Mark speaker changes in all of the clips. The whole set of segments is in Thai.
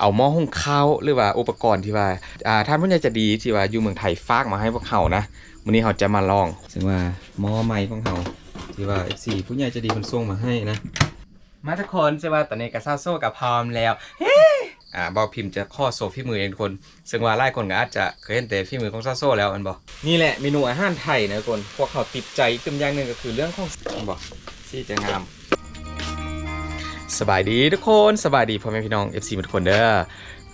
Speaker 1: เอาหม้อหุงข้าวหรือว่าอุปกรณ์ที่ว่าอ่าท่านผู้ใหญ่จะดีที่ว่าอยู่เมืองไทยฝากมาให้พวกเขานะวันนี้เขาจะมาลองซึ่งว่าหม้อไม้ของเขาที่ว่า FC ผู้ใหญ่จะดีมันส่งมาให้นะ มาทุกคนใช่ว่าตอนนี้กับซาโซกับพร้อมแล้วเฮ้อ่าบอพิมพ์จะข้อโซฝีมือเองคน ซึ่งว่าหลายคนก็อาจจะเคยเห็นแต่ฝีมือของซาโซแล้วอันบอกนี่แหละเมนูอาหารไทยนะคนพวกเขาติดใจตึมอย่างหนึ่งก็คือเรื่องของอันบอกที่จะงาม สบายดีทุกคนสบายดีพ่อแม่พี่น้อง FC ทุกคนเด้อ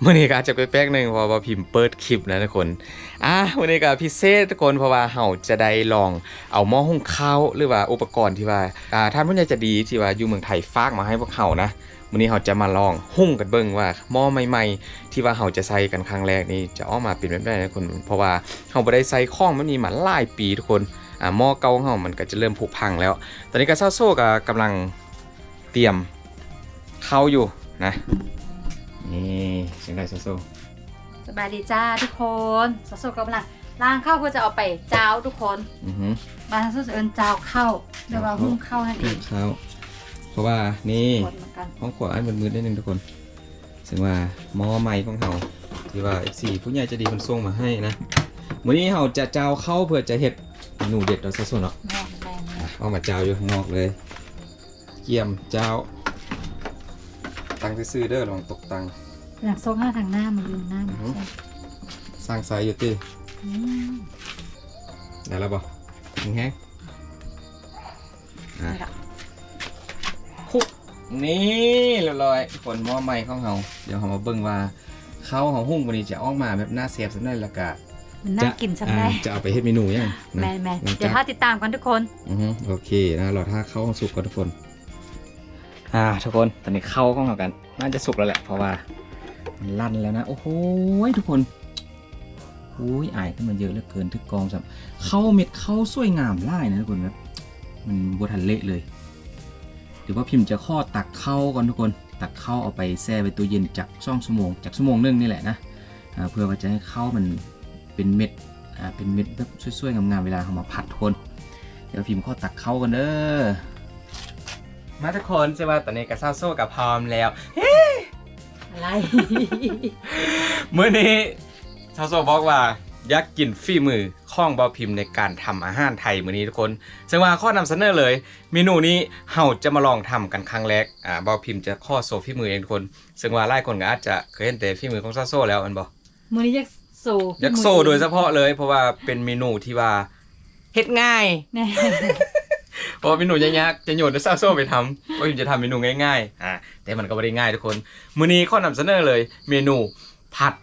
Speaker 1: มื่อนี้ก็อาจจะแป๊กๆหนึ่งเพราะว่าพิมพ์เปิดคลิปนะทุกคนอะวันนี้ก็พิเศษทุกคนเพราะว่าเฮาจะได้ลองเอาหม้อหุงข้าวหรือว่าอุปกรณ์ที่ว่าอ่าท่านผู้ใหญ่จะดีที่ว่าอยู่เมืองไทยฝากมาให้พวกเขานะวันนี้เฮาจะมาลองหุ้งกันเบิ่งว่าหม้อใหม่ๆ ที่ว่าเฮาจะใส่กันครั้งแรกนี่จะออกมาเป็นแบบไหนนะทุกคนเพราะว่าเฮาบ่ได้ใส่ข้องมันมีมาหลายปีทุกคนอ่าหม้อเก่าของเฮามันก็จะเริ่มผุพังแล้ว ตอนนี้ก็เซาโซก็กำลังเตรียม เข้าอยู่นะนี่เสียงไรโซโซ
Speaker 2: สบายดีจ้าทุกคนสดๆกำลังล้างข้าวเพื่อจะเอาไปเจ้าทุกคน
Speaker 1: อือฮึ
Speaker 2: บางส่วนเอินเจ้าข้าวเดี๋ยวเราหุ้มข้าวนั่นเอง
Speaker 1: เข้าเพราะว่านี่
Speaker 2: คนเหมือนกัน
Speaker 1: ห้องขวาอันมืดๆนิดนึงทุกคนซึ่งว่าหม้อไม้ของเราที่ว่า FC ผู้ใหญ่ใจะดีมันส่งมาให้นะวันนี้เราจะเจ้าเข้าเพื่อจะเห็ดเมนูเด็ดเราซะส่วนเนาะ
Speaker 2: แม่แม่แม่
Speaker 1: อะเอามาเจ้าอยู่ข้างนอกเลย เกี่ยมเจ้า ตังซื้อๆเด้อลองตกตัง
Speaker 2: อยากซกหน้าทางหน้ามันลืมหน้ามัน
Speaker 1: อือฮึ
Speaker 2: ใช่
Speaker 1: สร้างไซส์อยู่ตี
Speaker 2: อืม
Speaker 1: ได้แล้วบ่แห้งอะ
Speaker 2: นี่ละ
Speaker 1: คุกนี่เรียบร้อยผลหม้อใหม่ของเราเดี๋ยวเรามาเบิ่งว่าข้าวของหุ้งวันนี้จะออกมาแบบน่าเสียบสักหน่อยละกะ
Speaker 2: มันน่ากินสัก
Speaker 1: อ่า
Speaker 2: ได้
Speaker 1: จะเอาไปเฮ็ดเมนูยังนะ
Speaker 2: แม่แม่
Speaker 1: หลัง
Speaker 2: เดี๋ยว
Speaker 1: จาก
Speaker 2: ถ้าติดตามกันทุกคน
Speaker 1: อือฮึโอเคนะรอถ้าเข้าของสุกก่อนทุกคน อ่าทุกคนตอนนี้เข้าของเรากัน น่าจะสุกแล้วแหละเพราะว่ามันลั่นแล้วนะ โอ้โหทุกคนอุ้ยอายขึ้นมาเยอะเหลือเกินทึกกองสับเข้าเม็ดเข้าสวยงามไล่นะทุกคนแบบมันบทันเละเลยเดี๋ยวว่าพิมพ์จะข้อตักเข้าก่อนทุกคน ตักเข้าเอาไปแช่ไว้ตู้เย็นจากช่องชั่วโมงจากชั่วโมงนึงนี่แหละนะเพื่อว่าจะให้เข้ามันเป็นเม็ดเป็นเม็ดแบบสวยๆงามๆเวลาเอามาผัดทุกคน เดี๋ยวพิมพ์ข้อตักเข้ากันเด้อ มาทุกคนใช่ว่าตอนนี้กับซาโซ่กับพร้อมแล้ว
Speaker 2: อะไร
Speaker 1: เมื่อนี้ซาโซ่บอกว่าอยากกินฝีมือข้องบอพิมพ์ในการทำอาหารไทยมื้อนี้ทุกคนซึ่งว่าข้อนำเสนอเลย เมนูนี้เฮาจะมาลองทำกันครั้งแรกอ่าบอพิมพ์จะข้อโซฝีมือเองทุกคน ซึ่งว่าหลายคนก็อาจจะเคยเห็นแต่ฝีมือของซาโซ่แล้วอันบอ
Speaker 2: มือนี้ยักโซ
Speaker 1: อยากโซโดยเฉพาะเลย เพราะว่าเป็นเมนูที่ว่าเฮ็ดง่าย
Speaker 2: แน่
Speaker 1: เพราะว่าเมนูยากๆจะโยนให้ซาโซ่ไปทำว่าพิมจะทำเมนูง่ายๆอ่าแต่มันก็ไม่ได้ง่ายทุกคนมื้อนี้ข้อนำเสนอเลยเมนูผัด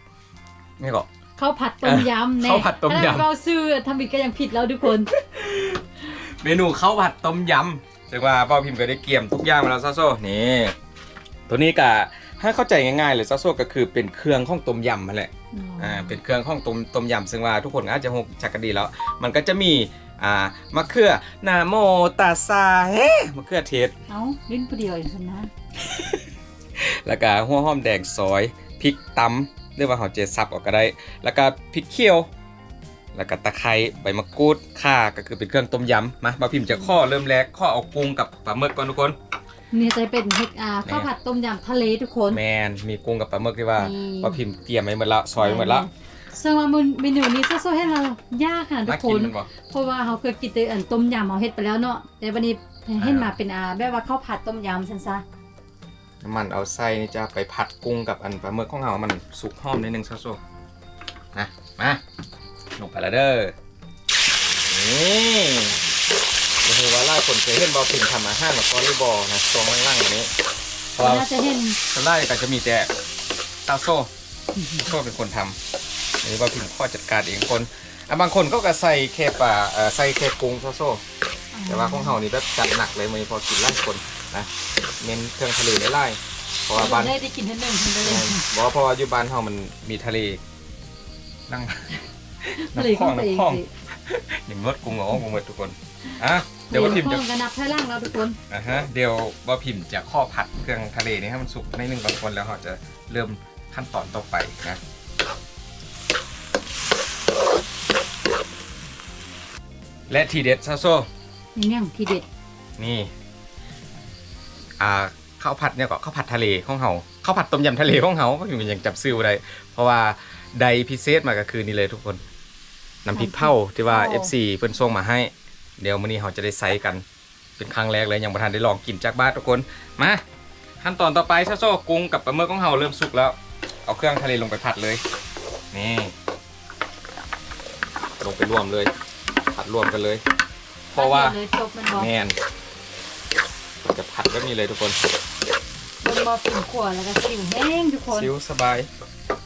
Speaker 1: ไงก็
Speaker 2: ข้าวผัดต้มยำแน่
Speaker 1: ข้าวผัดต้มยำ
Speaker 2: ถ้าเราซื้อทำอีกก็ยังผิดแล้วทุกคน
Speaker 1: เมนูข้าวผัดต้มยำซึ่งว่าป้าพิมพ์ก็ได้เกี่ยมทุกอย่างมาแล้วซาโซ่นี่ตัวนี้ก็ให้เข้าใจง่ายๆเลยซาโซ่ก็คือเป็นเครื่องของต้มยำนั่นแหละอ่าเป็นเครื่องของต้มต้มยำซึ่งว่าทุกคนก็อาจจะหกจักกันดีแล้ว มันก็จะมี อ่ามะเขือนาโมตาซาเฮ้มะเขือเทศ
Speaker 2: เอ้าลิ้นผู้เดียวอย่างนั้นนะ
Speaker 1: แล้วก็หัวหอมแดงซอยพริกตำหรือว่าเขาเจสับออกก็ได้ แล้วก็พริกเขียว แล้วก็ตะไคร้ใบมะกรูดข่าก็คือเป็นเครื่องต้มยำมามาพิมพ์จะข้อเริ่มแรกข้อเอากุ้งกับปลาหมึกก่อนทุกคน
Speaker 2: นี่จะเป็นเห็ดอาข้าวผัดต้มยำทะเลทุกคน
Speaker 1: แมนมีกุ้งกับปลาหมึกที่ว่า
Speaker 2: นี่
Speaker 1: ป้าพิมพ์เตรียมไว้หมดละซอยไว้หมดละ
Speaker 2: ซึ่งว่าเมนูนี้ซะๆให้เรายากค่ะทุ
Speaker 1: น่าก
Speaker 2: ค
Speaker 1: กิน
Speaker 2: น
Speaker 1: มันบ่
Speaker 2: เพราะว่าเขาเคยกินแต่อันต้มยำเขาเฮ็ดไปแล้วเนาะแต่วันนี้ให้มาเป็นอาแบบว่าข้าวผัดต้มยำซันซะ
Speaker 1: น้ำมันเอาไส้นี่จะไปผัดกุ้งกับอันปลาหมึกของเรามันสุกหอมนิดนึงซะโซนะมาลงไปแล้วเด้อนี่ก็คือว่าหลายคนเคยเห็นบอพิมพ์ทำอาหารมาก่อนหรือบอนะตรงล่างๆอย่างนี้เพราะว่า
Speaker 2: น่าจะเห็น
Speaker 1: ทำได้ก็จะมีแต่ตาโซ่โซ่เป็นคนทำ อันนี้ว่าพิมพ์ข้อจัดการเองคนอะบางคนก็ก็ใส่แค่ปลาเอ่อใส่แค่กุ้งโซ่โซ่แต่ว่าของเฮานี่แบบจัดหนักเลยมันพอกินไล่คนนะเน้นเครื่องทะเลไล่ๆเพราะว่าบ้าน
Speaker 2: ได้ได้กินทั้งหนึ่งทั้งเลย
Speaker 1: บอกว่าเพราะว่าอยู่บ้านเฮามันมีทะเลนั่ง
Speaker 2: ทะเล
Speaker 1: น้ำคล
Speaker 2: เข้า
Speaker 1: อง
Speaker 2: ไปเอง
Speaker 1: น้ำคลอง
Speaker 2: สิ
Speaker 1: อย่างมดกุ้งอ๋อกุ้งหมดทุกคนอะเดี๋ยวว่าพิมพ์
Speaker 2: ข้
Speaker 1: จะ
Speaker 2: องกันนับถอยหล่างแล้วทุกคน
Speaker 1: อะฮะเดี๋ยวว่าพิมพ์จะข้อผัดเครื่องทะเลนี้ให้มันสุกในหนึ่งบางคนแล้วเราจะเริ่มขั้นตอนต่อไปนะ และทีเด็ดซาโซ
Speaker 2: นี่เนี่ยทีเด็ด
Speaker 1: นี่ อ่าข้าวผัดเนี่ยก็ข้าวผัดทะเลของเราข้าวผัดต้มยำทะเลของเขาก็อยู่ยังจับซื้อบ่ได้เพราะว่าใดพิเศษมาก็คือนี่เลยทุกคนน้ำพริกเผาที่ว่า FC เพิ่นส่งมาให้ เดี๋ยวมื้อนี้เราจะได้ใส่กัน เป็นครั้งแรกเลยยังบ่ทันได้ลองกินจากบ้านทุกคนมาขั้นตอนต่อไปซาโซกุ้งกับปลาหมึกของเราเริ่มสุกแล้ว เอาเครื่องทะเลลงไปผัดเลย นี่ ลงไปรวมเลย ผัดรวมกันเลย เพราะว่า
Speaker 2: เลยจบมันบอก
Speaker 1: แมนจะผัดแบบนี้เลยทุกคน
Speaker 2: มันบอกปิ่นขวแล้วก็สิวแห้งทุกคน
Speaker 1: ซิวสบาย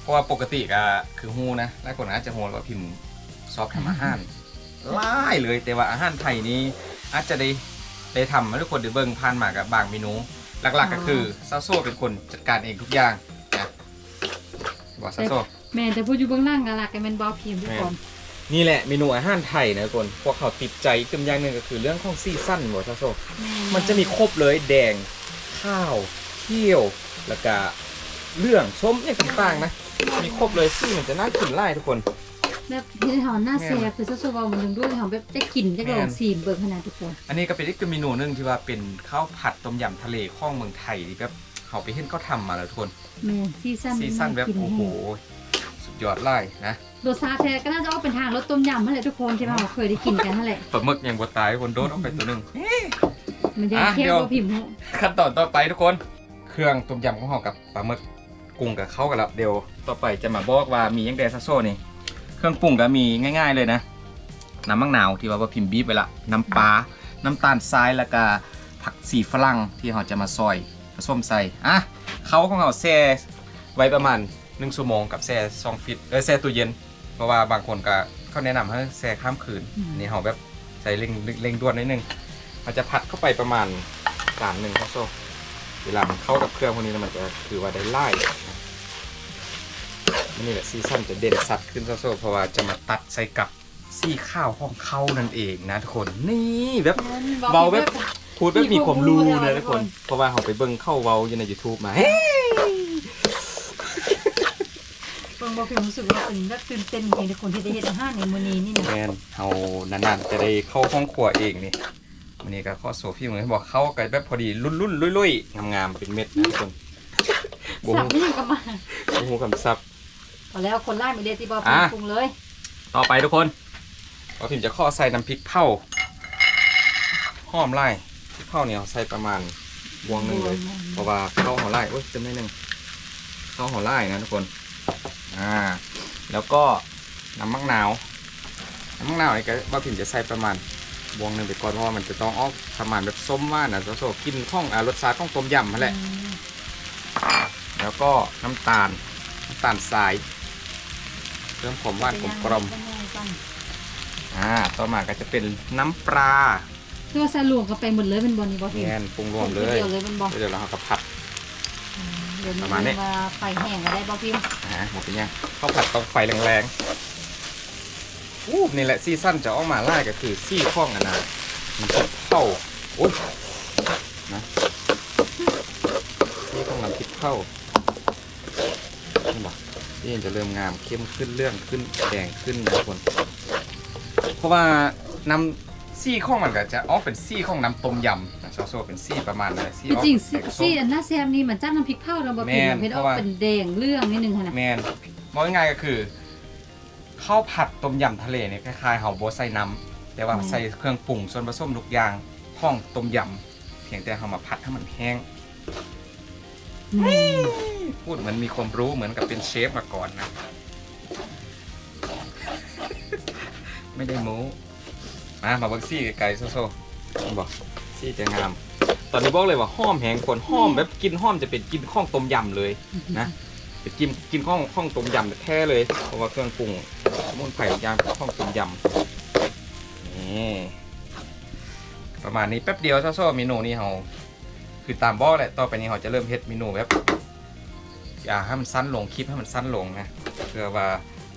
Speaker 1: เพราะว่าปกติก็คือฮูนะหลายคนอาจจะโหว่าพิมพ์ซอฟทำอาหารหลายเลยแต่ว่าอาหารไทยนี้อาจจะได้ได้ทำให้ทุกคนได้เบิ่งผ่านมากับบางเมนู หลักๆก็คือซาโซเป็นคนจัดการเองทุกอย่างนะบอกซาโซ
Speaker 2: แม่แต่พูดอยู่เบื้องล่างกันละกันเป็นบอพิมพ์ทุกคน
Speaker 1: นี่แหละเมนูอาหารไทยนะทุกคนพวกเขาติดใจอีกอย่างหนึ่งก็คือเรื่องของซีซั่นบอกซาโซมันจะมีครบเลยแดงข้าวเที่ยวแล้วก็เรื่องส้มเนี่ยต่างๆนะ มีครบเลยซึ่งมันจะน่ากินไล่ทุกคน
Speaker 2: แบบที่หอมหน้าแซ่บคือซะสวามันถึงด้วยหอมแบบได้กลิ่นได้ลองสีเบิร์ขนาดทุกคน
Speaker 1: อันนี้ก็เป็นอีกเมนูหนึงที่ว่าเป็นข้าวผัดต้มยำทะเลข้องเมืองไทยที่แบบเขาไปเห็นเขาทำมาแล้วทุกคน
Speaker 2: แม่ซีซั่น
Speaker 1: ซีซั่นแบบา
Speaker 2: กิ
Speaker 1: โอ้โหสุด ยอดไล่นะ
Speaker 2: รสชาติแท้ก็น่าจะเอาเป็นทางรสต้มยำนั่นแหละทุกคนที่เราเคยได้กินกันนั่นแหละ
Speaker 1: ปลาหมึกยังบดตายคนโดนเอาไปตัวหนึ่ง
Speaker 2: มันจะ
Speaker 1: อะ
Speaker 2: เคี่ย
Speaker 1: เดี๋ยวว
Speaker 2: บอพิมพ์ให้
Speaker 1: ขั้นตอนต่อไปทุกคน เครื่องต้มยำของเรากับปลาหมึกกุ้งกับเข้ากันแล้วเดี๋ยวต่อไปจะมาบอกว่ามียังไงซาโซ่นี่ เครื่องปรุงก็มีง่าย ๆเลยนะ น้ำมะนาวที่ว่าว่าพิมพ์บีบไปละ น้ำปลา น้ำตาลทรายแล้วก็ผักสีฝรั่งที่เราจะมาซอยผสมใส่ อะเขาของเราแช่ไว้ประมาณ 1ชั่วโมงกับแช่ซองฟิตเออแช่ตู้เย็น เพราะว่าบางคนก็เขาแนะนำให้แช่ข้ามคืนอันนี่เราแบบใส่เร่งเร่งด่วนนิดนึงเราจะผัดเข้าไปประมาณสามหนึ่งครับโซเวลามันเข้ากับเครื่องพวกนี้แล้วมันจะคือว่าได้ไล่นะนี่แหละซีซั่นจะเด่นสัตว์ขึ้นโซเพราะว่าจะมาตัดใส่กับซี่ข้าวของเขานั่นเองนะทุกคนนี่แบบ เบาแบบ พูดแบบมีความรู้นะทุกคน เพราะว่าเขาไปเบิ่งเข้าเว้าอยู่ใน YouTube มา
Speaker 2: เบิ่ง บอพิมพ์รู้สึกว่าเป็นแบบตื่นเต้นจริงๆทุกคนที่ได้เห็นอาหารในมื้อนี้นี่นะ
Speaker 1: แมนเฮานานๆจะได้เข้าห้องครัวเองนี่วันนี้ก็ข้อโซฟี่เหมือนบอกเข้ากันแบบพอดีรุ่นๆลุยๆงามๆเป็นเม็ดนะทุกคนบู
Speaker 2: สับไม่ยังกลับมา
Speaker 1: ฮูคำซับ
Speaker 2: พอแล้วคนไล่ไม่เรียกที่บอพิมพ์
Speaker 1: อะ
Speaker 2: ปรุงเลย
Speaker 1: ต่อไปทุกคนเราพิมจะข้อใส่น้ำพริกเผาหอมไล่พริกเผาเนี่ยเอาใส่ประมาณวงหนึ่งเลย เพราะว่าข้าวหัวไล่โอ้ยจำได้หนึ่งข้าวหัวไล่นะทุกคน อ่า แล้วก็น้ำมะนาว น้ำมะนาวนี่ก็ว่าพิมจะใส่ประมาณวงหนึ่งไปก่อนเพราะว่ามันจะต้องออกประมาณแบบส้มว่านนะโซกินข้องอ่ารสชาติข้องต้มยำนั่นแหละ
Speaker 2: อืม
Speaker 1: แล้วก็น้ำตาล น้ำตาลทราย เพิ่มความหวานกลมกลม
Speaker 2: เป็นยังไงก่อน
Speaker 1: ๆอ่า ต่อมาก็จะเป็นน้ำปลา
Speaker 2: คือว่าใส่รวมกันไปหมดเลยเป็นบอนี่บอพิม
Speaker 1: แง
Speaker 2: พ์
Speaker 1: นปรุงรวมเลย
Speaker 2: เดียวเลยเป็นบอ
Speaker 1: เดี๋ยวเราเอากระผัด
Speaker 2: เดี๋ยว
Speaker 1: ประมาณนี้
Speaker 2: มาไฟแห้งก็ได้บอพิมพ์
Speaker 1: อ่าหมดไปยังข้าวผัดต้องไฟแรงๆอู้นี่แหละซีซั่นจะออกมาไล่ก็คือซี่ข้องอะนะมันจะเข้าโอ้ยนะซี่ข้องน้ำพริกเข้านี่บอกนี่จะเริ่มงามเข้มขึ้นเรื่องขึ้นแดงขึ้นนะทุกคน เพราะว่าน้ำซี่ข้องมันก็จะออกเป็นซี่ข้องน้ำต้มยำ นะซอสโซเป็นซี่ประมาณนั้นซี่ออก
Speaker 2: จริง
Speaker 1: แดงส้
Speaker 2: ซี่
Speaker 1: ม
Speaker 2: อันหน้าแซมนี่เหมือนจ้าน้ำพริกเผาเราบอพิม
Speaker 1: แม่
Speaker 2: พ์
Speaker 1: น
Speaker 2: เพชร
Speaker 1: เพ
Speaker 2: ออ
Speaker 1: ราะ
Speaker 2: ก
Speaker 1: ว่า
Speaker 2: เป็นแดงเรื่องนิดนึงค่ะนะ
Speaker 1: แมนมองง่ายๆก็คือข้าวผัดต้มยำทะเลเนี่ยคล้ายๆเฮาโบใส่น้ำแต่ว่าใส่เครื่องปรุงส่วนผสมทุกอย่างห้องต้มยำเพียงแต่เฮามาผัดให้มันแห้ง
Speaker 2: อืม
Speaker 1: พูดเหมือนมีความรู้เหมือนกับเป็นเชฟมาก่อนนะ ไม่ได้โม้มามาเบิกซี่ไกลๆโซโซบอก ซี่จะงาม ตอนนี้บอกเลยว่าห้อมแหงคนห้อมแบบกินห้อมจะเป็นกินข้องต้มยำเลยนะไปกินกินข้องข้องต้มยำแท้เลยเพราะว่าเครื่องปรุงมุนไพรย่างข้องต้มยำนี่ประมาณนี้แป๊บเดียวซ่อๆเมนูนี้เราคือตามบอกแหละต่อไปนี้เราจะเริ่มเฮ็ดเมนูแบบอย่าให้มันสั้นลงคลิปให้มันสั้นลงนะเพื่อว่า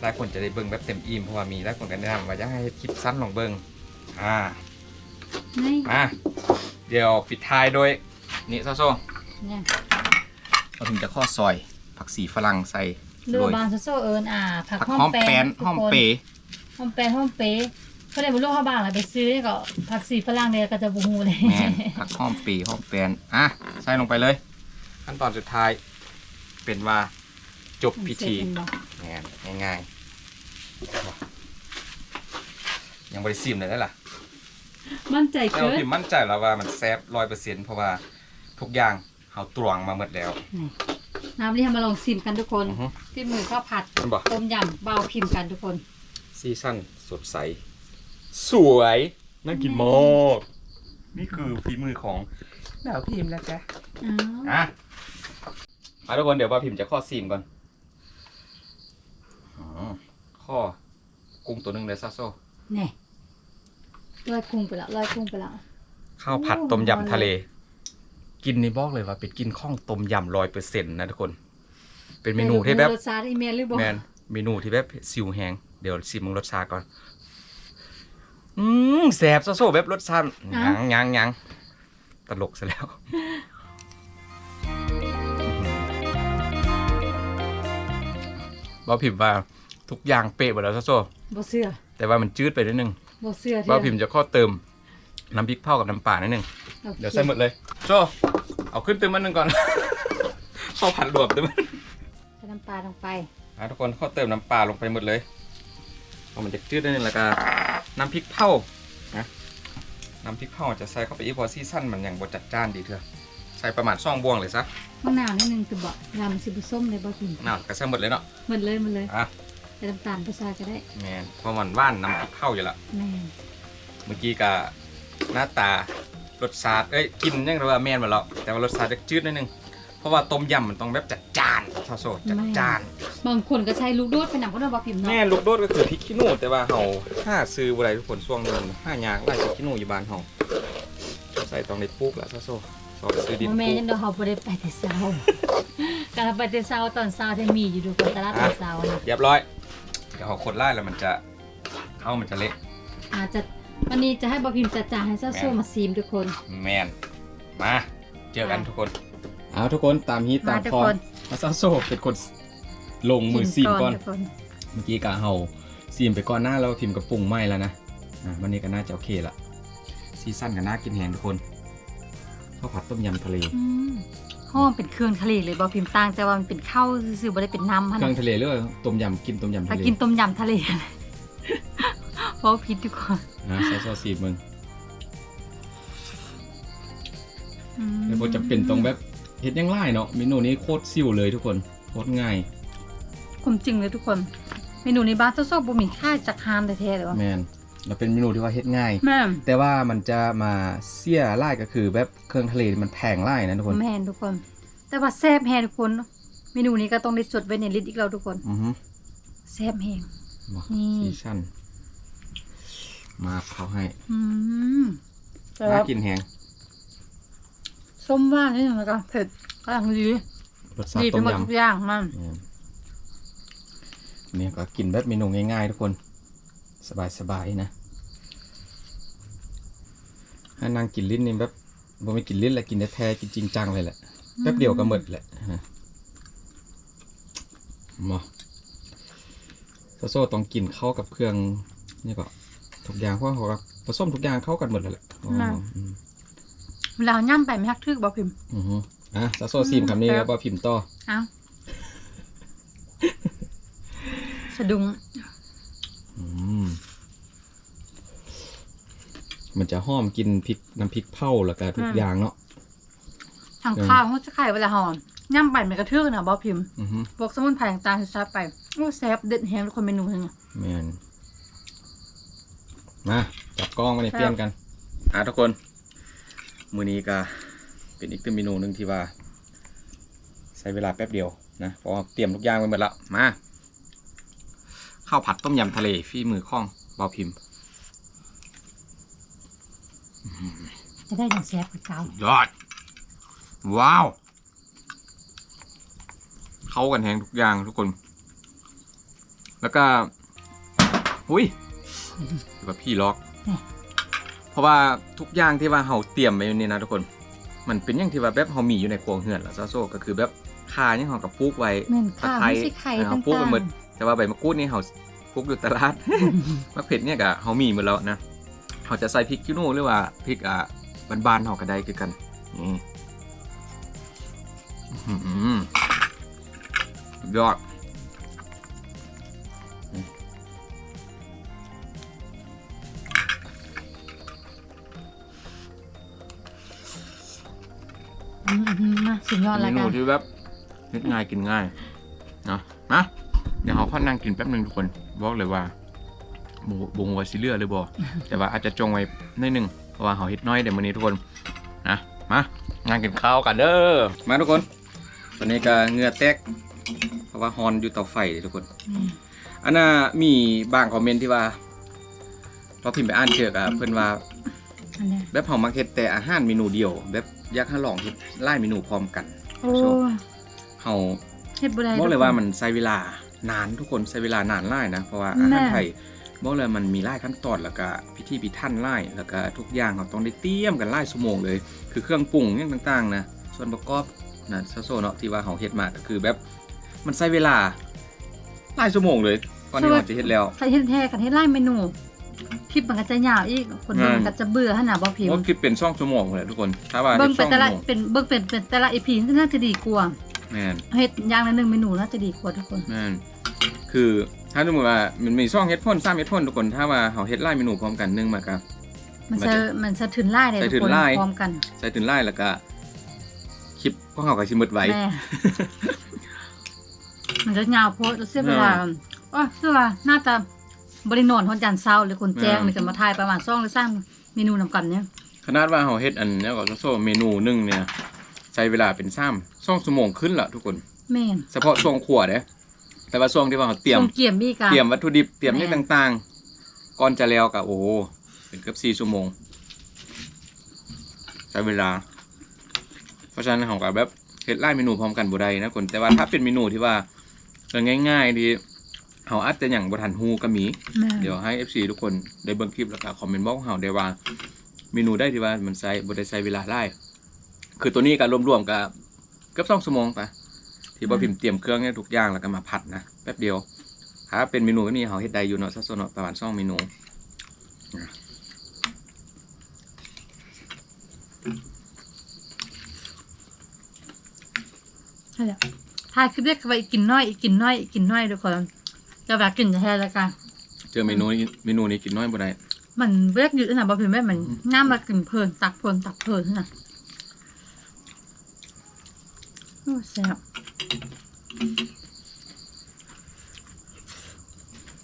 Speaker 1: หลายคนจะได้เบิ่งแบบเต็มอิ่มเพราะว่ามีหลายคนก็แนะนำว่าอยากให้คลิปสั้นลงเบิ่งอ่า
Speaker 2: นี่
Speaker 1: มาเดี๋ยวปิดท้ายโดยนี่ซ่อๆ
Speaker 2: เนี่ย
Speaker 1: เราถึงจะข้อซอย ผักสีฝรั่งใส่
Speaker 2: เรือบางโซโซเอิญอ่า ผัก
Speaker 1: ผัก
Speaker 2: ห้อม
Speaker 1: หอม
Speaker 2: แป
Speaker 1: แป
Speaker 2: น
Speaker 1: นหอมเปย์
Speaker 2: ห้อมแปนห้อมเปเขาได้บุลูกเขาบางอะไรไปซื้อก็ผักสีฝรั่งเลยก็จะบูฮูเลย
Speaker 1: แมนผักหอมเปย์หอมแปนอะใส่ลงไปเลย ขั้นตอนสุดท้าย เป็นว่าจบพิธี
Speaker 2: เสร็จเป็นบ่
Speaker 1: งานง่ายๆยังบริซิมเลยได้ล่ะ
Speaker 2: มั่นใจ
Speaker 1: แต่
Speaker 2: เกิ
Speaker 1: ว่า
Speaker 2: น
Speaker 1: พิมมั่นใจแล้วว่ามันแซฟร้อยเปอร์เซ็นต์เพราะว่าทุกอย่างเขาตวงมาหมดแล้ว
Speaker 2: น้ำนี่มาลองซิมกันทุกคน
Speaker 1: อือฮึ
Speaker 2: ที่มือข้าวผัด
Speaker 1: มันบอก
Speaker 2: ต้มยำเบาพิมพ์กันทุกคน
Speaker 1: ซีซั่นสดใส สวยน่ากินมากนี่คือฝีมือของดาวพิมพ์นะจ๊ะ
Speaker 2: อ้าว
Speaker 1: อะมาทุกคนเดี๋ยวว่าพิมพ์จะข้อซีมก่อนอ๋อข้อกุ้งตัวหนึ่งเลยซาโซ
Speaker 2: แน่ ลอยกุ้งไปแล้วลอยกุ้งไปแล้ว
Speaker 1: ข้าวผัด
Speaker 2: โอ้
Speaker 1: ต้ม
Speaker 2: ร้อน
Speaker 1: ยำทะเล กินนี่บอกเลยว่าเป็นกินข้องต้มยำร้อยเปอร์เซ็นต์นะทุกคน เป็นเมนูที่แบบ
Speaker 2: รสชาติอีเมลหรือบ่
Speaker 1: แมนเมนูที่แบบซิวแหงเดี๋ยวชิมมึงรสชาติก่อน อืมแสบโซโซแบบรสชาติยังยังยังตลกซะแล้วว่าพิมพ์ว่าทุกอย่างเป๊ะหมดแล้วโซโซ
Speaker 2: บ่เสื้อ
Speaker 1: แต่ว่ามันจืดไปนิดนึง
Speaker 2: บ่เสื้อที่
Speaker 1: ว่าพิมพ์จะข้อเติมน้ำพริกเผากับน้ำปลานิดนึง
Speaker 2: โอค
Speaker 1: เดี๋ยวใส่หมดเลยโซเอาขึ้นเติมมันหนึ่งก่อน ข้าวผัดรวมเติมมัน
Speaker 2: ใส่น้ำปลาลงไป
Speaker 1: อะทุกคนข้อเติมน้ำปลาลงไปหมดเลยเพราะมันจะจืดได้นึงแล้วก็น้ำพริกเผานะน้ำพริกเผาจะใส่เข้าไปอีกเพอซีซั่นมันอย่างบดจัดจ้านดีเถอะใส่ประมาณซ่องบวงเลยซะ
Speaker 2: มะนาวนิดนึงคือบ่ยำสิบ่ส้มเลยบ่พิมพ์
Speaker 1: น่าวก็ใส่หมดเลยเนาะ
Speaker 2: หมดเลยหมดเลย
Speaker 1: อะ
Speaker 2: ใส่น้ำตาลไปใส่ก็ได้
Speaker 1: แมนเพราะมันว่านน้ำพริกเผาอยู่ละ
Speaker 2: แม่น
Speaker 1: เมื่อกี้ก็หน้าตารสชาติเอ้ยกินยังไงว่าแมนหมดแล้วแต่ว่ารสชาติจะจืดนิดนึงเพราะว่าต้มยำมันต้องแบบจัดจ้านซาโซจัดจ้าน
Speaker 2: บางคนก็ใช้ลูกโดดไปนำก็ได้บ่พิมพ์เนาะ
Speaker 1: แม่ลูกโดดก็คือพริกขี้หนูแต่ว่าเฮาห้าซื้อบ่ได้ทุกคนช่วงนี้มันห้ายากไล่พริกขี้หนูอยู่บ้านเฮาใส่ต้องได้ปลูกละซะโซสอบซื้อดิน
Speaker 2: บ่
Speaker 1: ป
Speaker 2: แม่
Speaker 1: ลู
Speaker 2: น
Speaker 1: ก
Speaker 2: เดี๋ยวเขาบ่ได้ไปแต่เช้าการไปแต่เช้าตอนเช้าที่มีอยู่ดูกันตลาดตอนเช้านะ
Speaker 1: เรียบร้อย เดี๋ยวเฮาขดไล่แล้วมันจะเอามันจะเละ
Speaker 2: อาจจะวันนี้จะให้บ่พิมพ์จัดจานให้ซาโซมาซีมทุกคน
Speaker 1: แมนมาเจอกันทุกคน เอาทุกคนตามฮีตตาม
Speaker 2: มาทุก
Speaker 1: คอ
Speaker 2: คน
Speaker 1: มาซาโซเป็นคนลงมือซีมก่อน
Speaker 2: ทุกคน
Speaker 1: เมื่อกี้กะเฮาซีมไปก่อนหน้าแล้วพิมพ์กระปรุงไหม้แล้วนะอะวันนี้ก็น่าจะโอเคละซีซั่นก็น่ากินแหงทุกคน ข้าวผัดต้มยำทะเล
Speaker 2: อืมหอมเป็นเครื่องทะเลเลยบ่พิมพ์ต่างแต่ว่ามันเป็นข้าวซื่อๆบ่ได้เป็นน้ำ
Speaker 1: เค
Speaker 2: หั่น
Speaker 1: รื่อง
Speaker 2: น่ะ
Speaker 1: ทะเลหรือว่าต้มยำกินต้มยำ
Speaker 2: ถ้า
Speaker 1: ทะเล
Speaker 2: กินต้มยำทะเลเพราะผิดทุกคน
Speaker 1: นะซอสซอสซีมึง
Speaker 2: อืม
Speaker 1: แล้วก็จะเป็นตรงแบบเฮ็ดยังไงเนาะเมนูนี้โคตรซิ่วเลยทุกคนโคตรง่าย
Speaker 2: ความจริงเลยทุกคน เมนูในบ้านซาโซบ่มีค่าจากฮานแท้ๆเลยว่ะ
Speaker 1: แมน แล้วเป็นเมนูที่ว่าเฮ็ดง่าย
Speaker 2: แม่
Speaker 1: แต่ว่ามันจะมาเสียไล่ก็คือแบบเครื่องทะเลมันแพงไล่นะทุกคน
Speaker 2: แม่นทุกคน แต่ว่าแซ่บแฮงทุกคน เมนูนี้ก็ต้องได้จดไว้ในลิสต์อีกแล้วทุกคน
Speaker 1: อือฮึ
Speaker 2: แซ่บแฮง
Speaker 1: มา
Speaker 2: นี่
Speaker 1: ซีชั่นมาเขาให้
Speaker 2: อืมแต่
Speaker 1: น่า
Speaker 2: ว่า
Speaker 1: กินแฮง
Speaker 2: ส้มหว่านนี่มันก็เผ็ดก็อย่างดี
Speaker 1: รสชาติ
Speaker 2: ดีไป
Speaker 1: ต้ม
Speaker 2: หมด
Speaker 1: ยำ
Speaker 2: ทุกอย่างมัน
Speaker 1: อืมเนี่ยก็กินแบบเมนูง่ายๆทุกคน สบายๆนะให้นางกินลิ้นนี่แบบบ่ไม่กินลิ้นแหละกินแท้ๆกินจริงจังเลยแหละแป๊บเดียวก็หมดแหละฮะมาโซโซ่ต้องกินเข้ากับเครื่องนี่ก็ทุกอย่างเพราะเขาก็ผสมทุกอย่างเข้ากันหมดเลยแหละอ๋ออืม
Speaker 2: เวลาย่ำไปไม่ฮักทึกบ่พิมพ์
Speaker 1: อือฮึอะโซโซ่ซีมคำนี้
Speaker 2: ครั
Speaker 1: แล้
Speaker 2: บ
Speaker 1: วก็พิมพ์ต่อ
Speaker 2: เอ้าสะดุ้ง
Speaker 1: อืม มันจะหอมกินพริกน้ำพริกเผาแล้วก็ทุกอย่างเนาะ
Speaker 2: ทางข้าวเขาจะขายเวลาหอนย่ำไปไม่กระเทือกนะบ่พิมพ์
Speaker 1: อือฮึ
Speaker 2: พวกสมุนไพรต่างๆที่ซัดไปโอ้แซ่บเด็ดแฮงทุกคนเมนูนึงอะ
Speaker 1: แมนมาจับกล้องมาใน
Speaker 2: ครับ
Speaker 1: เปลี่ยนกันอะทุกคนมือนี้ก็เป็นอีกตัวเมนูหนึ่งที่ว่า ใช้เวลาแป๊บเดียวนะเพราะว่าเตรียมทุกอย่างไว้หมดแล้วมาข้าวผัดต้มยำทะเลฝีมือข้องเบาพิมพ์
Speaker 2: จะได้อย่างแซ่บกับเก่าย
Speaker 1: อด ว้าว เข้ากันแหงทุกอย่างทุกคน แล้วก็หุยอยู่กับพี่ล็อก เพราะว่าทุกอย่างที่ว่าเฮาเตรียมไว้นี่นะทุกคน มันเป็นอย่างที่ว่าแบบเฮามีอยู่ในครัวเฮือนแล้วซาโซก็คือแบบข่ายังเฮากับปลูกไว้
Speaker 2: แม่น
Speaker 1: ตะ
Speaker 2: ข้าว
Speaker 1: ไคร้
Speaker 2: ไม่ใช่ไข่
Speaker 1: เอา
Speaker 2: ต่าง
Speaker 1: ปลูกไปหมด
Speaker 2: ๆ
Speaker 1: แต่ว่าใบมะกรูดนี่เฮาปลูกอยู่ตลาดมะเผ็ดเนี่ยก็เฮามีหมดแล้วนะ เฮาจะใส่พริกขี้หนูหรือว่าพริกอะบ้านๆเฮาก็ได้คือกันนี่อื้อหือยอด
Speaker 2: อืมอืมมาสุดยอด
Speaker 1: เม
Speaker 2: แล้ว
Speaker 1: นู
Speaker 2: กัน
Speaker 1: ที่แบบเฮ็ดง่ายกินง่ายเนาะนะเดี๋ยวเราค่อยนั่งกินแป๊บหนึงทุกคนบอกเลยว่า บวงว่าสิเลือหรือบ่แต่ว่าอาจจะจงไว้หนิดนึงเพราะว่าเราเฮ็ดน้อยเดี๋ยวมื้อนี้ทุกคนนะมานั่งกินข้าวกันเด้อมาทุกคนตอนนี้ก็เหงื่อแตกเพราะว่าฮอนอยู่เตาไฟเลยทุกคน
Speaker 2: อืม
Speaker 1: อันน่ะมีบางคอมเมนต์ที่ว่าพอพิมพ์ไปอ่านเจอกับเพื่อนว่า
Speaker 2: อันเนี้ย
Speaker 1: แบบเฮามาเฮ็ดแต่อาหารเมนูเดียว แบบอยากให้ลองเฮ็ดหลายเมนูพร้อมกัน
Speaker 2: โอ้
Speaker 1: เฮา
Speaker 2: เฮ็ดบ่ได้
Speaker 1: บอกเลยว่ามันใช้เวลานานทุกคนใช้เวลานานหลายนะ เพราะว่าอาหารไทย บอกเลยมันมีหลายขั้นตอนแล้วก็พิธีพิธันหลายแล้วก็ทุกอย่างเราต้องได้เตรียมกันหลายชั่วโมงเลย คือเครื่องปรุงอย่างต่างๆนะส่วนประกอบนะซะโซเนาะที่ว่าเฮาเฮ็ดมาก็คือแบบมันใช้เวลาหลายชั่วโมงเลยก่อนที่เราจะเฮ็ดแล้ว
Speaker 2: ใส่เฮ็ดแท้กันเฮ็ดหลายเมนูคลิปมันก็จะยาวอีกคนเบิ่ง
Speaker 1: อืม
Speaker 2: ก็จะเบื่อหั่นน่ะบ่พิม
Speaker 1: โอ้
Speaker 2: พ์
Speaker 1: คิดเป็นช่องชั่วโมงเลยทุกคนถ้าว่า
Speaker 2: เบิ่งเป็น
Speaker 1: ฮ็ด
Speaker 2: แต่
Speaker 1: ช่
Speaker 2: ละ
Speaker 1: องชั่วโมง
Speaker 2: เป็นเบิ่งเป็นเป็นแต่ละ EP น่าจะดีกว่า
Speaker 1: แม่น
Speaker 2: เฮ็ดอย่างละหนึ่งเมนูน่าจะดีกว่าทุกคน
Speaker 1: แม่นคือ ถ้าสมมติว่ามันมีช่องเฮ็ดพ่นสามเฮ็ดพ่นทุกคน ถ้าว่าเขาเฮ็ดไล่เมนูพร้อมกันหนึงมากับ
Speaker 2: มัน
Speaker 1: มัน
Speaker 2: จะ
Speaker 1: จะ
Speaker 2: มันสะทืนไล่เลย
Speaker 1: สะ
Speaker 2: ทุก
Speaker 1: ทือน
Speaker 2: คน
Speaker 1: ไล่
Speaker 2: พร้อมกัน
Speaker 1: ใส่ถึงไล่แล้วก็คลิปของเขาก็สิหมดไว้
Speaker 2: แม่ มันจะยาวโพสต์เสียเวลาอ๋อเชื่อว่าน่าจะบริโนอนฮอนจันทร์เช้าหรือคนแจ้ง
Speaker 1: อืม
Speaker 2: มีกันมาถ่ายประมาณ2หรือ3เมนูนำกันเนี่ย
Speaker 1: ขนาดว่าเขาเฮ็ดอันเนี้ยก็โซ่เมนูหนึงเนี่ยใช้เวลาเป็นซ้ำช่องชั่วโมงขึ้นละทุกคน
Speaker 2: แม่น
Speaker 1: เฉพาะช่วงขัวเด้ แต่ว่าช่วงที่ว่าเขาเตรียม
Speaker 2: ส่งเกี่ยมอีกอะ
Speaker 1: เตรียมวัตถุดิบเตรียม
Speaker 2: แม่
Speaker 1: นี่ต่างๆ ก่อนจะแล้วกับโอ้โหเป็นเกือบสี่ชั่วโมงใช้เวลา เพราะฉะนั้นของกับแบบเฮ็ดไล่เมนูพร้อมกันบ่ได้นะคนแต่ว่าถ้าเป็นเมนูที่ว่าเออง่ายๆที่เขาอาจจะอย่างบ่ทันฮูก็มี
Speaker 2: แม่
Speaker 1: เดี๋ยวให้ FC ทุกคนได้เบิ่งคลิปแล้วก็คอมเมนต์บอกเฮาได้ว่าเมนูได้ที่ว่ามันใช้บ่ได้ใช้เวลาหลายคือตัวนี้ก็รวมๆกับเกือบ2ชั่วโมงไป ที่บ่พิมพ์เตรียมเครื่องให้ทุกอย่างแล้วก็มาผัดนะแป๊บเดียวถ้าเป็นเมนูก็นี่เขาเฮ็ดได้อยู่เนาะสักส่วนเนาะประมาณสองเมนู
Speaker 2: ใช่แล้วถ่ายคลิปเรียกไปกินน้อยอีกกินน้อยอีกกินน้อยทุกคนจะแบบกินแท้แล้วกัน
Speaker 1: เจอเมนูนี้เมนูนี้กินน้อยบ่ได้
Speaker 2: มันเรียกยืดนะบ่พิมพ์แม่มันง่ามมากินเพลินตักเพลินตักเพลินนะโอ้แซ่บ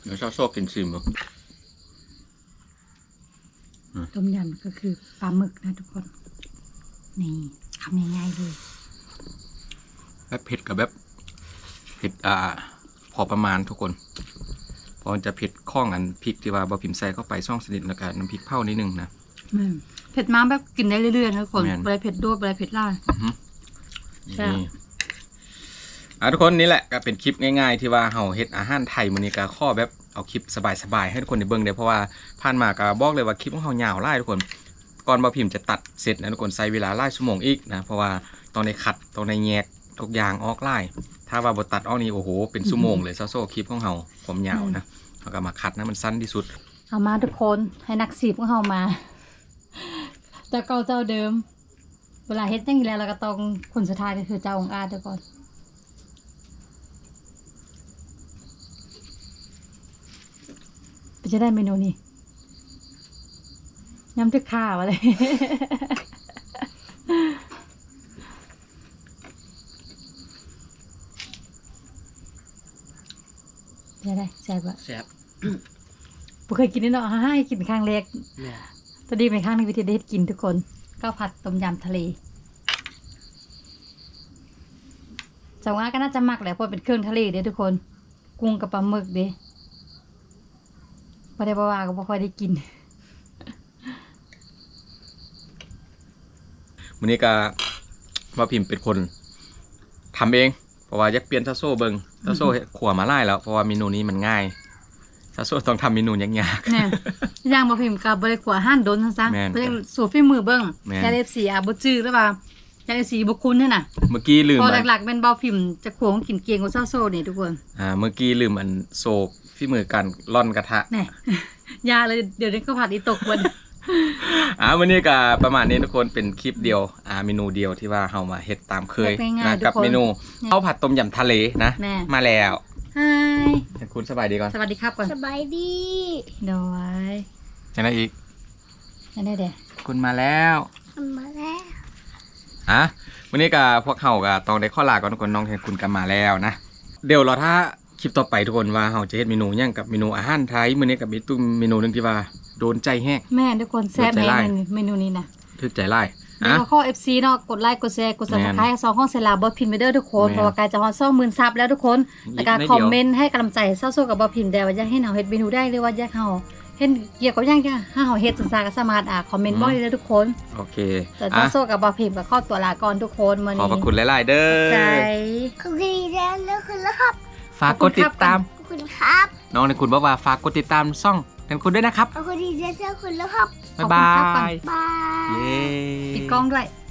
Speaker 1: เดี๋ยวชอบชอบกินซิมเนาะ
Speaker 2: ต้มยำก็คือปลาหมึกนะทุกคน นี่ทำง่ายๆเลย
Speaker 1: แบบเผ็ดกับแบบเผ็ดอ่า พอประมาณทุกคนเพอจะเผ็ดข้องอันพริกที่ว่าบ่พิมพ์ใส่เข้าไปช่องสนิทแล้วก็น้ำพริกเผานิดนึงนะ
Speaker 2: แม่นเผ็ดมาแบบกินได้เรื่อยๆนะทุกคน
Speaker 1: แม่น
Speaker 2: บะไรเผ็ดด้วยบะไรเผ็ดล่า
Speaker 1: อือฮึ
Speaker 2: ใช่
Speaker 1: นี่ อะทุกคนนี่แหละก็เป็นคลิปง่ายๆ ที่ว่าเฮาเฮ็ดอาหารไทยมื้อนี้ก็ข้อแบบเอาคลิปสบายๆให้ทุกคนได้เบิ่งเด้เพราะว่าผ่านมาก็บอกเลยว่าคลิปของเฮายาวหลายทุกคนก่อนบ่พิมพ์จะตัดเสร็จนะทุกคนใช้เวลาหลายชั่วโมงอีกนะเพราะว่าต้องได้คัดต้องได้แยกทุกอย่างออกหลายถ้าว่าบ่ตัดออกนี่โอ้โห เป็นชั่วโมงเลยซโซ่คลิปของเฮาผมยาวนะเฮาก็มาคัดนะมันสั้นที่สุด
Speaker 2: เอามาทุกคนให้นักสีของเรามาแต่เก่าเจ้าเดิม เวลาเฮ็ดอย่างนี้แล้วเราก็ต้องคนสุดท้ายก็คือเจ้าองค์อาจทุกคน เป็นจะได้เมนูนี้ยำทึกข้าวอะไรจะได้แซ่บอะ
Speaker 3: แซ่บ
Speaker 2: บ่เคยกินแน่เนอนให้กินครั้งแรก
Speaker 3: แม่
Speaker 2: ตอนนี้เป็นครั้งในวิธีได้เฮ็ดกินทุกคนข้าวผัดต้มยำทะเลสาวงาก็น่าจะมักแหละเพราะเป็นเครื่องทะเลเด้ทุกคน กุ้งกับปลาหมึกเด้ บ่ได้บ่ว่าก็บ่ค่อยได้กิน
Speaker 1: มื้อนี้ก็ว่าพิมพ์เป็นคนทำเอง เพราะว่าอยากเปลี่ยนซาโซ่เบิงซาโซ่เฮ็ดขัวมาไล่แล้ว เพราะว่าเมนูนี้มันง่ายซาโซ่ต้องทำเมนูยาก
Speaker 2: แน่ย่างบ่พิมพ์กับ่ได้ขัวห้านโดนซะซะ
Speaker 1: แม่น
Speaker 2: เพิ่นสูตรฝีมือเบิ่ง
Speaker 1: แม่น
Speaker 2: แค่ FC อะบ่จื้อหรือว่าแค่ FC บ่คุ้นนี่น่ะ
Speaker 1: ๆเมื่อกี้ลืม
Speaker 2: เพราะ
Speaker 1: อัน
Speaker 2: หลักๆเป็นเบาพิมพ์จะขัวของกินเกียงกับซาโซ่นี่ทุกคน
Speaker 1: อ่าเมื่อกี้ลืมอันโศก ฝีมือการล่อนกระทะ
Speaker 2: แน่ยาเลยเดี๋ยวนี้ก็ผัดอีตกวัน
Speaker 1: อ่าวันนี้ก็ประมาณนี้ทุกคนเป็นคลิปเดียวอ่าเมนูเดียวที่ว่าเฮามาเฮ็ดตามเคย
Speaker 2: เฮ็ดง่ายๆ
Speaker 1: นะ
Speaker 2: ทุก
Speaker 1: กับ
Speaker 2: คน
Speaker 1: เมนูข้าวผัดต้มยำทะเลนะ
Speaker 2: แม่
Speaker 1: มาแล้ว
Speaker 2: ฮาย
Speaker 1: ให้คุณสบายดีก่อน
Speaker 2: สวัสดีครับก่อน
Speaker 3: สบายดี
Speaker 2: โดย
Speaker 1: ยังไงอีก
Speaker 2: นั่นได้เด้
Speaker 1: คุณมาแล้ว
Speaker 3: ทำมาแล้ว
Speaker 1: อะวันนี้ก็พวกเฮาก็ต้องได้ข้อลาก่อนทุกคนน้องแทนคุณกันมาแล้วนะเดี๋ยวเราถ้าค ลิปต่อไปทุกคนว่าเฮาจะเฮ็ดเมนูหยังกับเมนูอาหารไทยมื้อนี้กับมีตุ้มเมนูหนึงที่ว่าโดนใจแฮก
Speaker 2: แม่ทุกคนแซ่บ
Speaker 1: เดี๋ยวใจ
Speaker 2: แม่
Speaker 1: ไล่
Speaker 2: เมนูนี้นะ
Speaker 1: ถึกใจไล่
Speaker 2: เดี๋ยว
Speaker 1: อะ
Speaker 2: เราข้อ FC เนาะกดไลค์กดแชร์กด
Speaker 1: แม่น
Speaker 2: Subscribe ซองห้องเซลาบอพิมพ์ไปเด้อทุกคน
Speaker 1: แม่น
Speaker 2: เพราะว่าใกล้จะฮอด20,000ซับแล้วทุกคนแล้วก็
Speaker 1: นิดเดียว
Speaker 2: คอมเมนต์ให้กำลังใจเศร้าๆกับบอพิมพ์ได้ว่าอยากให้เฮาเฮ็ดเมนูได้หรือว่าอยากเฮาเฮ็ดเกี่ยวกับหยังจ้ะถ้าเฮาเฮ็ดสันซาก็สามารถอ่าคอมเมนต์บอกได้เลยทุกคน
Speaker 1: โอเค
Speaker 2: แต่
Speaker 1: อะ
Speaker 2: เศร้าๆกับบอพิมพ์ก็ขอตัวลาก่อนทุกคนมื้อ
Speaker 1: ขอบ
Speaker 2: นี้
Speaker 1: พระคุณหลายๆเด้
Speaker 2: ใจ
Speaker 1: อ
Speaker 3: ขอบคุณแล้วแล้วคุณแล้วครับ
Speaker 1: ฝากกดติดตาม
Speaker 3: ขอบคุณครับ
Speaker 1: น้องในคุณบอกว่าฝากกดติดตามช่องแทนคุณด้วยนะครับ
Speaker 3: ขอบคุณดีแล้วคุณแล้วครับ
Speaker 1: บ๊ายบา
Speaker 2: ขอบคุณครับก่อน
Speaker 1: ย
Speaker 3: บาย
Speaker 1: เย้
Speaker 2: ปิดกล้องด้วย
Speaker 3: บ